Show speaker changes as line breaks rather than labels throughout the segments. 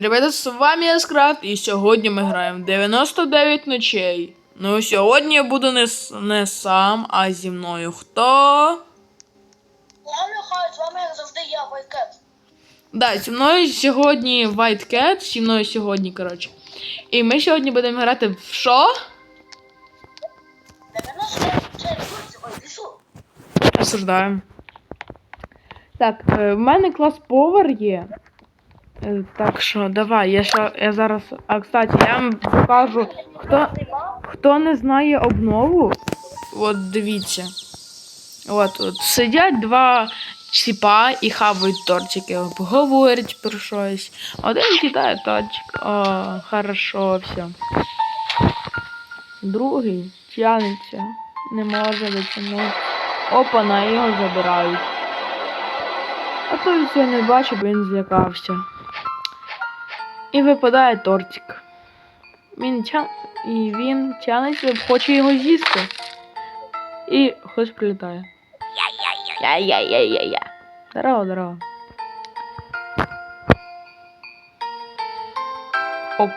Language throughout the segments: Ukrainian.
Ребята, з вами Яскрафт, і сьогодні ми граємо в 99 ночей. Ну, сьогодні я буду не, не сам, а зі мною хто?
Ладно, хай, з вами завжди я, Вайкет.
Да, зі мною сьогодні White Cat, зі мною сьогодні, коротше. І ми сьогодні будемо грати в що?
99 це друзі, ой, лісу.
Осуждаємо. Так, е, в мене клас повар є. Е, Так що, давай, я, ще, я зараз. А кстати, я вам покажу, хто, хто не знає обнову. От дивіться. От, от сидять два чіпа і хавають тортики, говорять про щось. Один кидає тортик. О, хорошо, все. Другий тягнеться, не може дотягнути. Опа, на його забирають. А той цього не бачив, бо він злякався. І випадає тортик. Він тя... І він тянеться, хоче його з'їсти. І хтось прилітає. Я-я-я-я-я. Здорово, здорово. Ок.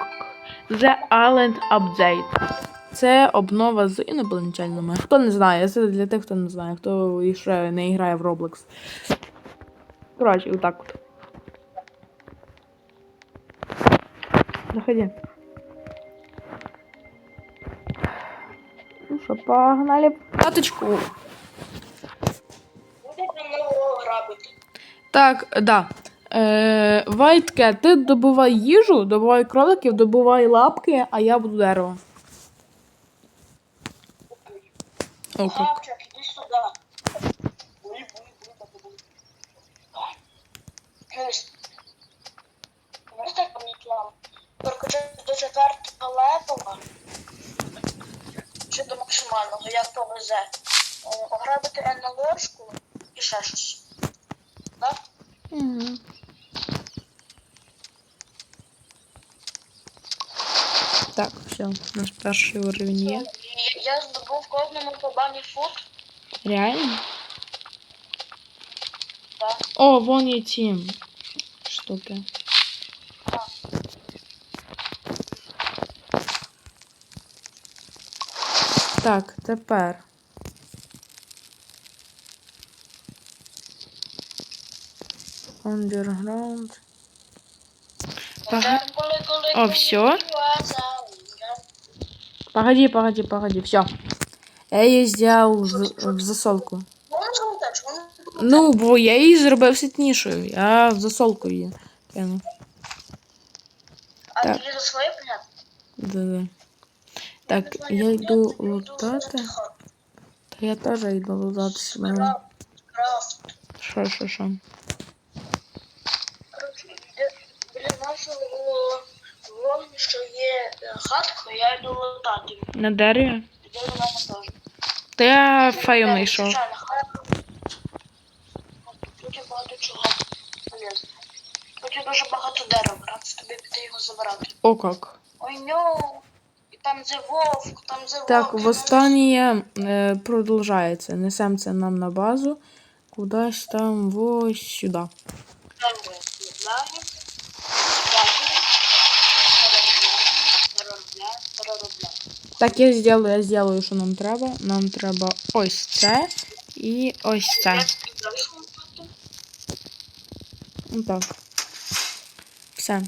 The Island Update. Це обнова з інопланетянами. Хто не знає, це для тих, хто не знає, хто ще не грає в Roblox. Коротше, отак от. Заходи. Ну що, погнали
нового грабити.
Так, да. Е, Cat, ти добувай їжу, добувай кроликів, добувай лапки, а я буду дерево. О, як. все, у нас перший уровень є.
І Я здобув кожному по бані фут.
Реально?
Так.
О, вон є ці штуки. Так, тепер. Underground. Пога- О, всё? Погоди, погоди, погоди, все. Я її взяв в, в засолку. Ну, бо я її зробив ситнішою. Я в засолку її кинув.
А ти за своє понятно?
Да-да. Так, я йду лутати. Та я теж йду лутати себе.
Крафт.
Що, що, що?
Коротше, де- біля нашого вогнища є е, хатка, я йду лутати.
На дереві?
Теж.
Та я фею знайшов.
Тут є багато чого полезного. Тут є дуже багато дерева, раз тобі піти його забирати.
О, як.
Ой, ню! І там зе вовк, там зе вовк.
Так,
і
в останнє е, продовжається. Несем це нам на базу. Кудись там ось сюди.
Там де лаги,
Так, я зроблю, я зроблю, що нам треба. Нам треба ось це і ось це. Ну так. Все.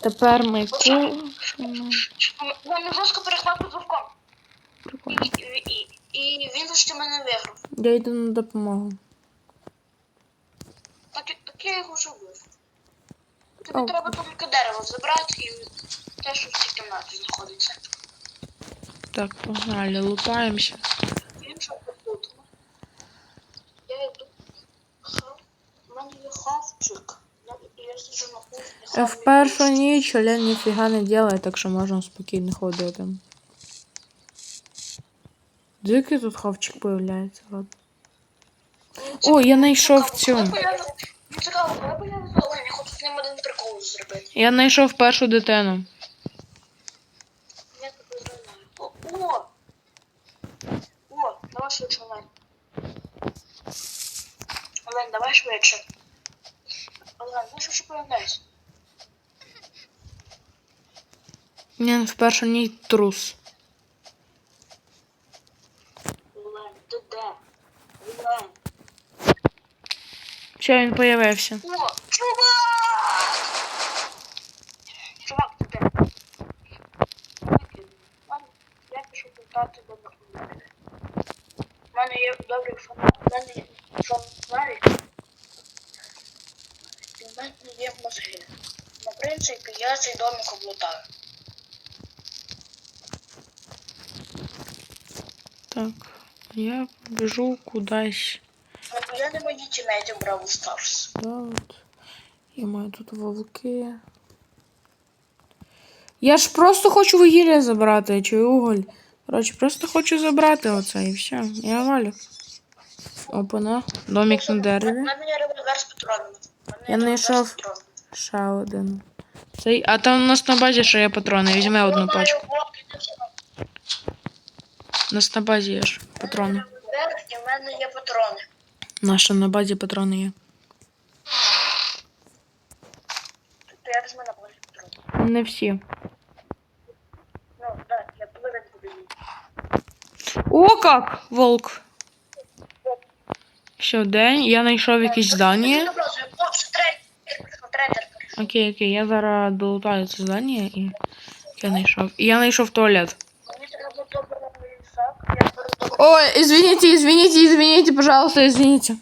Тепер ми кушаємо.
Вони жорстко перехватив з вовком.
Прикольно.
І, він почти мене виграв.
Я йду на допомогу.
Так, так я його вже вбив. Тобі треба тільки дерево забрати і те, що в цій кімнаті знаходиться.
Так, погнали. Е,
хаваю
В першу ніч Олен ніфіга не ділає, так що можна спокійно ходити. Дикий тут хавчик появляється. ладно. О, я знайшов цю.
Я
знайшов першу дитину.
просить Олен. Олен, давай швидше. Олен, ну що шукаєш?
Ні, ну, вперше ні трус.
Олен, ти де? Олен.
Що він появився?
О! Цей домик облутаю.
Так, я побіжу кудись.
Ну, Я не мої тімейті Бравл Старс.
Тут. Я маю тут вовки. Я ж просто хочу вугілля забрати, чи уголь. Коротше, просто хочу забрати оце і все. Я валю. Опана. Домік на дереві. Я знайшов. Ще один. Цей. А там у нас на базі ще є патрони. Візьми одну пачку. У нас на базі є ж
У
патрони.
в мене є патрони.
Наша на базі патрони є. Не всі. О, как! Волк. Що, день? Я знайшов якісь здання.
Трейдер трейдер прийшов.
Окей, окей, я зараз долутаю це здання і я знайшов. І я знайшов туалет.
Мені треба добрий сак, я беру добрий
Ой, извините, извините, извините, пожалуйста, извините.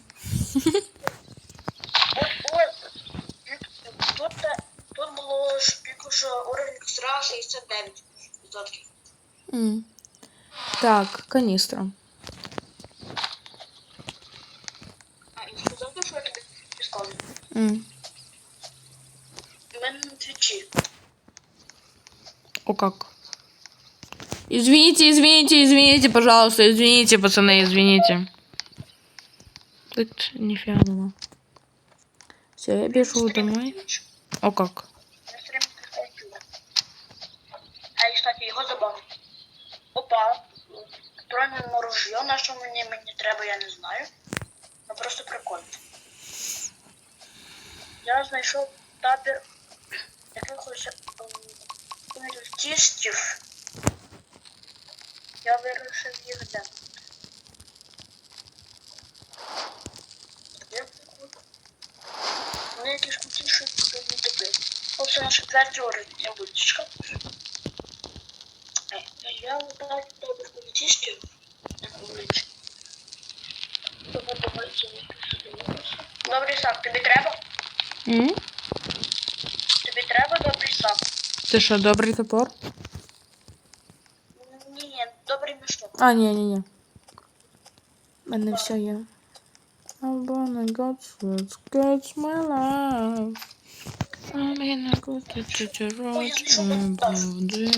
Ой, тут, е, тут було ж тільки що уровень костра 69 відсотків.
М. Так, каністра.
А, і сказати, що я тобі підказую.
О как. Извините, извините, извините, пожалуйста, извините, пацаны, извините. Тут нифига нема. Все, я бежу домой. О как.
Опа. Патрони ружье, на що мені, мені треба, я не знаю. Ну просто прикольно. Я знайшов табір якихось культистів. Я вирішив їх. Де? Вони якісь культіші не доби. Ось наш четвертий уровень, я буду. Е, Я як вулиці. Тобто, не писати. Добрий сак, тобі треба?
М?
Тобі треба добрий сак?
Це що, добрий топор?
Ні, ні, добрий мішок.
А, ні, ні, ні. У мене все є. I wanna go to sketch my life. I'm gonna go to church road and body.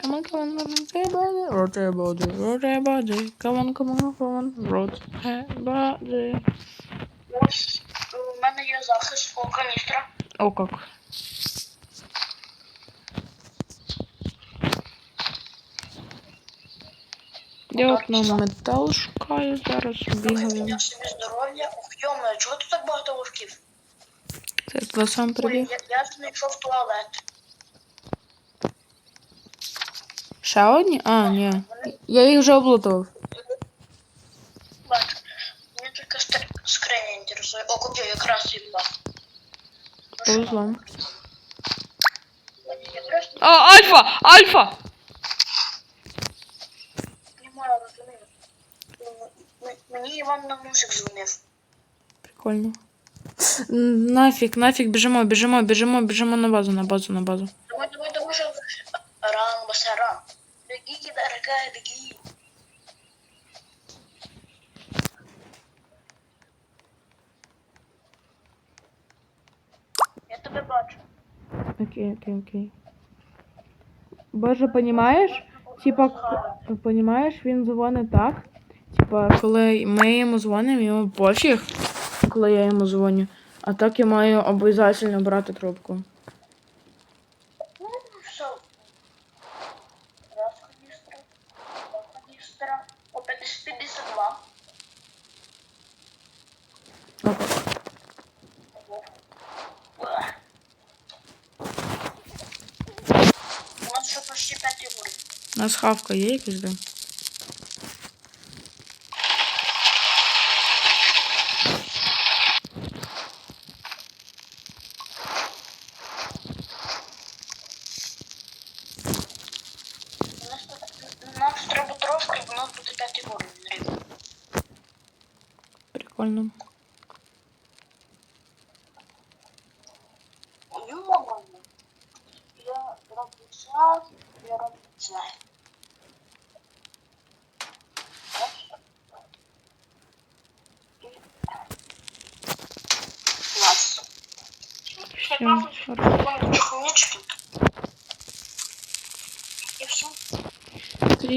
Come on, come on, rotate body, rotate body, rotate body. Come on, come on, come on, rotate body.
У мене є захист о каністра.
О, как. Я от на метал шукаю зараз, бігаю.
Я собі здоров'я. Ох, йоме, чого тут так багато вовків?
Це я сам
Ой,
прибіг.
я, я знайшов туалет.
Ще одні? А, ні. Я їх вже облутав.
Бачу. Мені тільки стр- скриня інтересує. О, купив якраз їх два. Ну, що?
Повезло.
Я просто
А, альфа! Альфа!
не маю розумію. М- Мені Іван на мусик дзвонив.
Прикольно. М, Нафіг, нафіг, біжимо, біжимо, біжимо, біжимо на базу, на базу, на базу.
Давай, давай, давай, же. Ран, басаран. Беги, дорогая, беги. Тебе бачу.
Окей, окей, окей. Боже, понімаєш? Типа, понимаєш, він дзвонить так. Типа, коли ми йому дзвонимо, йому пофіг, коли я йому дзвоню. А так я маю обов'язково брати трубку. У нас хавка є якась, да?
У нас тут нам тут треба трошки, і воно буде п'ятий уровень рівно.
Прикольно.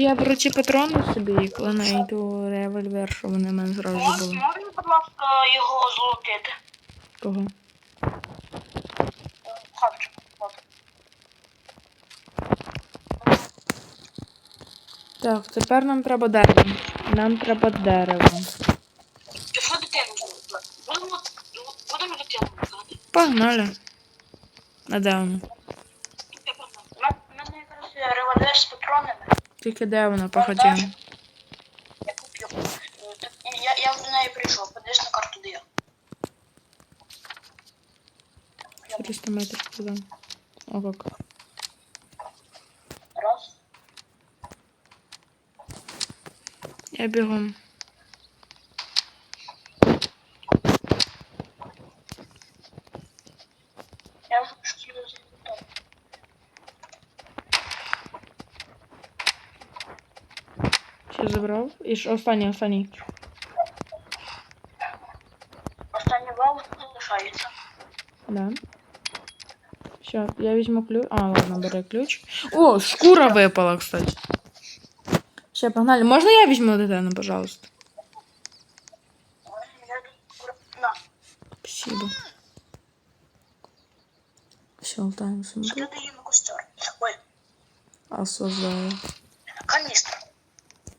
Я
беру ці патрони собі коли знайду револьвер, щоб вони мене зразу
Можна,
були.
можна, будь ласка, його золотити?
Кого?
Хавчик.
Так, тепер нам треба дерево. Нам треба дерево.
Пішли дитину. Будемо, будемо дитину.
Погнали. А де воно?
У мене якраз є револьвер з патронами.
Тільки де воно похотіло?
Я купив. Е, Я, я в неї прийшов. Подивись на карту, де я. Я
300 метрів туди. О, як.
Раз.
Я бігом. Ще забрав. І ж останній, останній.
Останній вал залишається.
Да. Все, я візьму ключ. А, ладно, бери ключ. О, шкура випала, кстати. Все, погнали. Можна я візьму дитину, пожалуйста?
Ой, Я тут- На,
Спасибо. Все, лутаем сумку.
скидай її на костер. Ой,
Осуждаю.
каністр.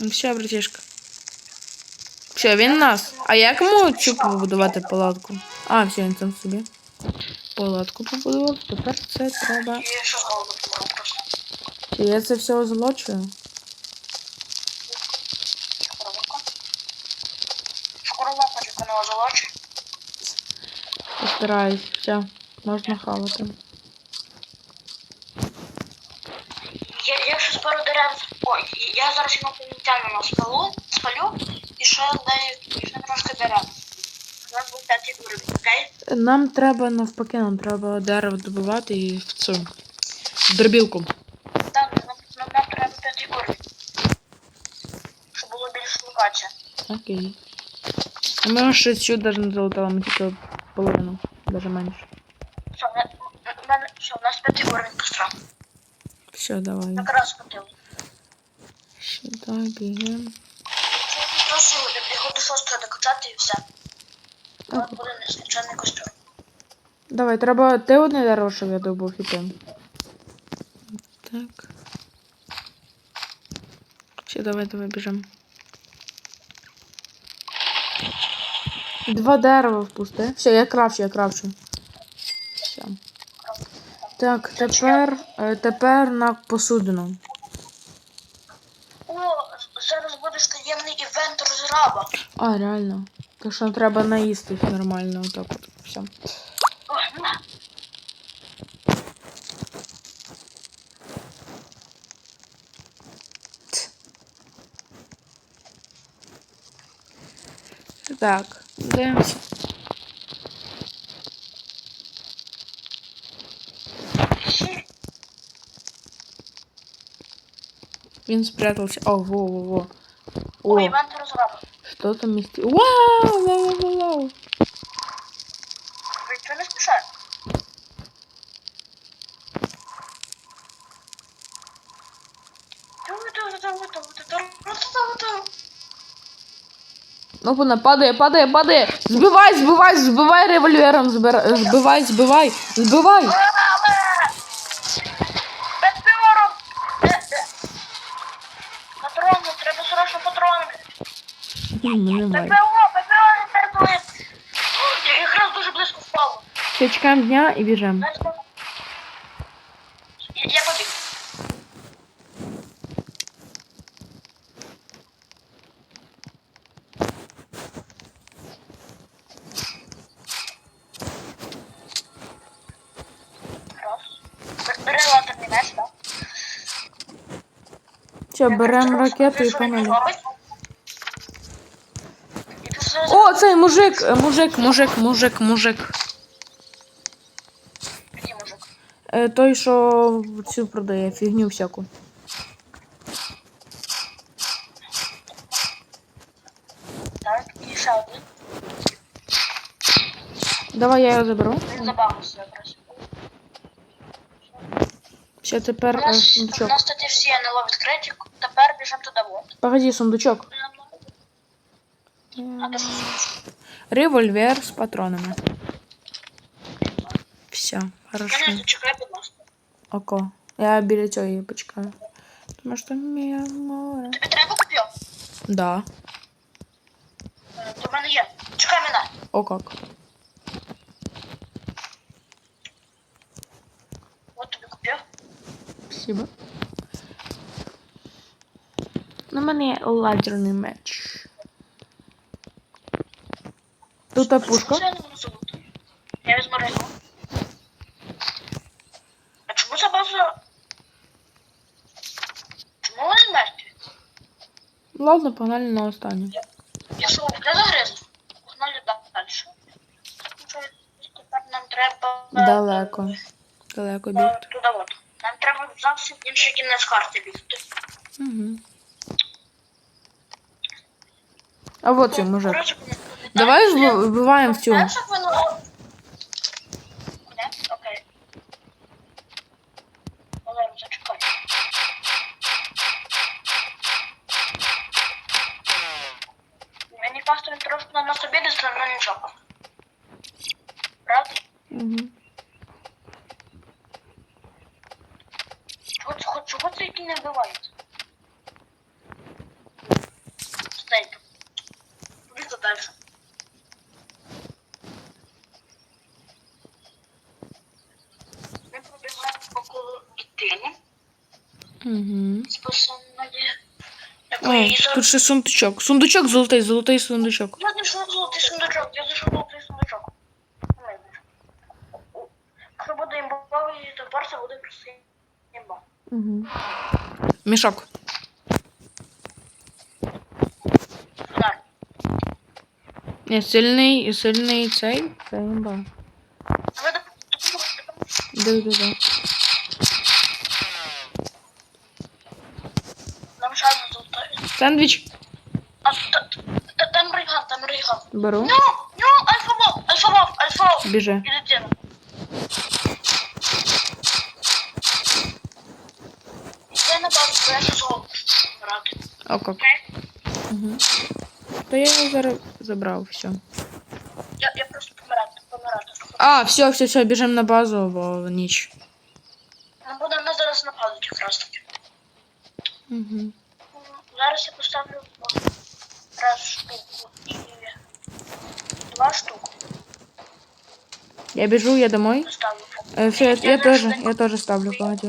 Ну все, братішка. Все, він нас. А як йому цю побудувати палатку? А, все, він там собі. Палатку побудував. Тепер це треба. Чи я це все
не.
Постараюсь. Все, можна хавати.
Я, я ще спору дерев. Ой, я зараз інопланетянина спалю, спалю і ще даю ще трошки дерев. У нас був п'ятий уровень, окей?
Нам треба навпаки, нам треба дерево добувати і в цю. В дробілку.
Так, нам, нам, нам треба п'ятий уровень. Щоб було більше локація.
Окей. А ми ще цю навіть не залутали, ми тільки половину, навіть менше.
Все, в мене, в мене, все, у нас п'ятий уровень костра.
Все, давай.
Якраз хотів.
Сюди бігемо.
Просто його до шостого докачати і все.
Так.
буде нескінченний костер.
Давай, треба ти одне дерево, щоб я добув і. Так. Все, давай, давай біжимо. Два дерева впусти. Все, я крафчу, я крафчу. Все. Так, тепер, е, тепер на посудину.
О, зараз буде таємний івент розраба.
А, реально. Так що треба наїстись нормально, отак от. Все. Так, дивимося. Він спрятався. О, во, во, во. Что там вместе? Вау, вау, вау, вау.
вау! что не спеша?
Ну вона падає, падає, падає. Збивай, збивай, збивай револьвером, збивай, збивай,
сбывай, сбывай!
М, Немає.
ППО, ППО не працює. Я якраз дуже близько впало.
Все, чекаємо дня і біжемо.
Знаєш, що? Я, я побіг. Раз. Б- Бери лазерний меч, так?
Все, беремо ракету і погнали.
І після
О, цей мужик, е, мужик, мужик, мужик, мужик.
Який мужик?
Е, той, що цю продає, фігню всяку.
Так, і ще один.
Давай я його заберу.
Він якраз.
Все,
У
тепер е,
нас, у
сундучок.
нас тоді всі НЛО відкриті, тепер біжимо туди вот.
Погоди, сундучок. Револьвер з патронами. Все, хорошо.
Мене зачекай, будь ласка.
Око. Я біля цього її почекаю. Тому що мій море.
Тобі треба купив?
Да.
Е, До мене є. Чекай мене.
О как.
От тобі купив.
Спасибо. На мене є лазерний меч. Тут та пушка.
Я візьму рейку. А чому ця база? Чому вони мертві?
Ладно, погнали на останню.
Я що, не загризну? Погнали далі. Тепер нам треба...
Далеко. Далеко
Е,
бігти.
Туди от. Нам треба зовсім інший кінець карти бігти.
Угу. А вот цей мужик. Давай вб- вбиваємо в цю.
Знаєш, як воно... Куди? Окей. Зачекай. Мені кажется, він трошки на нас обідеться, але нічого. Правда?
Угу.
Чого, чого, чого це який не вбивається? Стейк. Побігли далі. Ми пробігаємо по колу дитини.
Угу.
Спасаної.
О, тут ще сундучок. Сундучок золотий, золотий сундучок.
Я знайшов золотий сундучок, я знайшов золотий сундучок. Якщо буде імбовий, то перша буде просто імба.
Угу. Мішок.
Фонар.
Ні, сильний, сильний цей. Це імба.
Ви допомогти.
Сендвіч.
А та- та- там рейган, там рейган.
Беру.
Ну, ну, альфа-вов, альфа-вов, альфа-вов.
Біжи.
І дитина. Я не бачу, бо я ще зголоду. Ради.
О, как.
Окей?
Угу. То я його зараз забрав, все.
Я, я просто помирати, помирати.
А, все, все, все, біжимо на базу, бо ніч.
Нам буде нас зараз нападуть якраз таки.
Угу.
Я
біжу, я домой.
поставлю.
Э, все, я, я тоже, я тоже ставлю, погоди.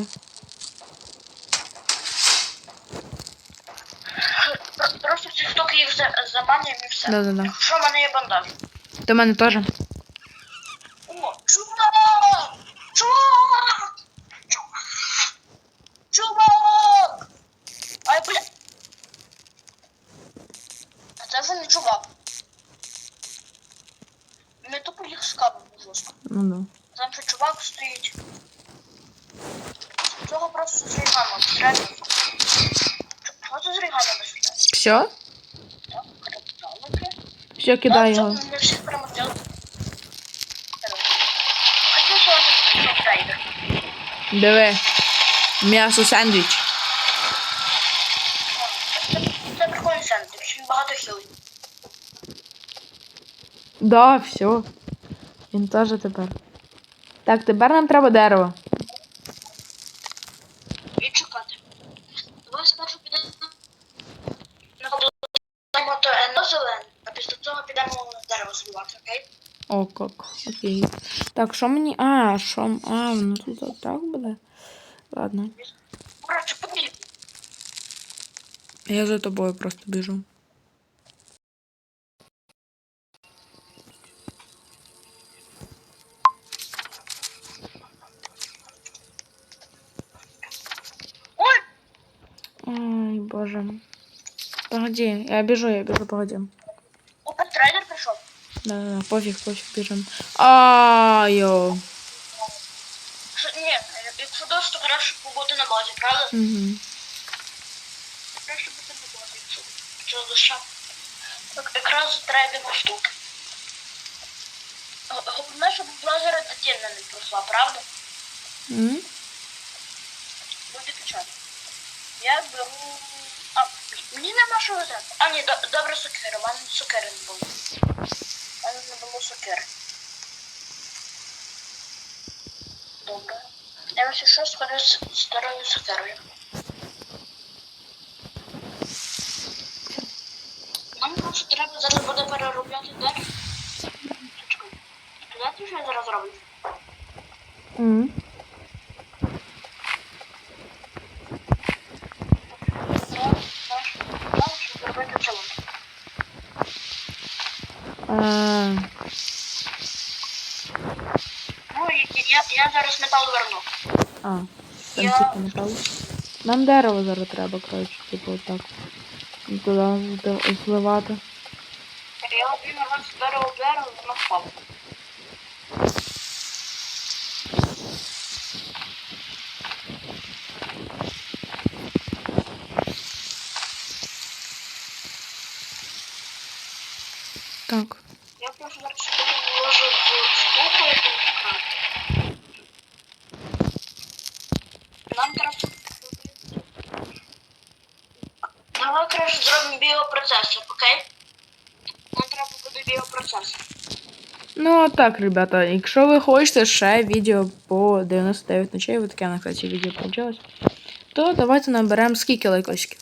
Про- Просто ці штуки їх за- заманюємо і все.
Да-да-да.
Якщо в мене є бандаж.
До мене теж. Все? Все, кидай його. Диви. М'ясо сендвіч.
Це, це все.
Да, все. Він теж тепер. Так, тепер нам треба дерево. как. Окей. Так, що мені. А, що. м- А, воно тут отак буде. Ладно.
Коротше, побіг.
Я за тобою просто біжу.
Ой!
Ай, боже. Погоди, я біжу, я біжу, погоди. Да, да, да, пофіг, пофіг, біжим. Айо.
Ні, якщо дощ, то краще побути на базі, правда?
Угу.
Краще бути на базі, якщо, якщо доща. Так, якраз трейдимо штуки. Головне, щоб лазера дитина не пройшла, правда?
Угу.
Буде печально. Я беру. А, мені нема що взяти. А, ні, до- добре сокири, у мене сокири не було. Сокири. Добре. Я ось що сходи з старою сокирою. Нам просто треба зараз буде переробляти дерево. Чекай. Я зараз роблю?
Угу.
зробити цілу.
А,
Ну, і я, я зараз метал верну.
а, там
Я-
типу метал. Нам дерево зараз треба, коротше, типу отак. І Туди зда- зливати.
Я один раз з дерево, воно впав.
Так.
Я просто зараз собі вложу в штуку і пошукаю. Нам треба... Давай краще зробимо біопроцесор, окей? Нам треба буде біопроцесор.
Ну, а так, ребята, якщо ви хочете ще відео по 99 ночей, вот таке, на кстати, відео получилось, то давайте наберемо скільки лайкосиків.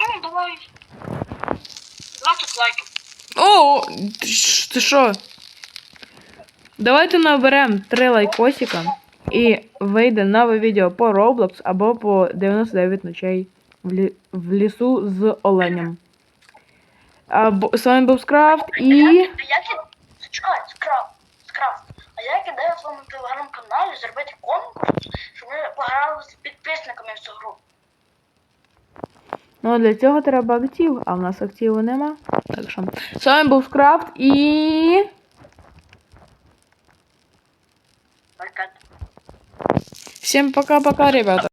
Ну, давай. 20 лайків.
О, ти що? Давайте наберемо 3 лайкосика і вийде нове відео по Roblox або по 99 ночей в лісу з оленем. А, бо- з вами був Скрафт і.
А як я... Чекай, скрафт, скрафт. А як ідея в своєму телеграм-каналі зробити конкурс, щоб ми пограли з підписниками в цю гру?
Ну, для цього треба актив, а в нас активу нема. Так що. З вами був Скрафт і. Всім пока-пока, ребята.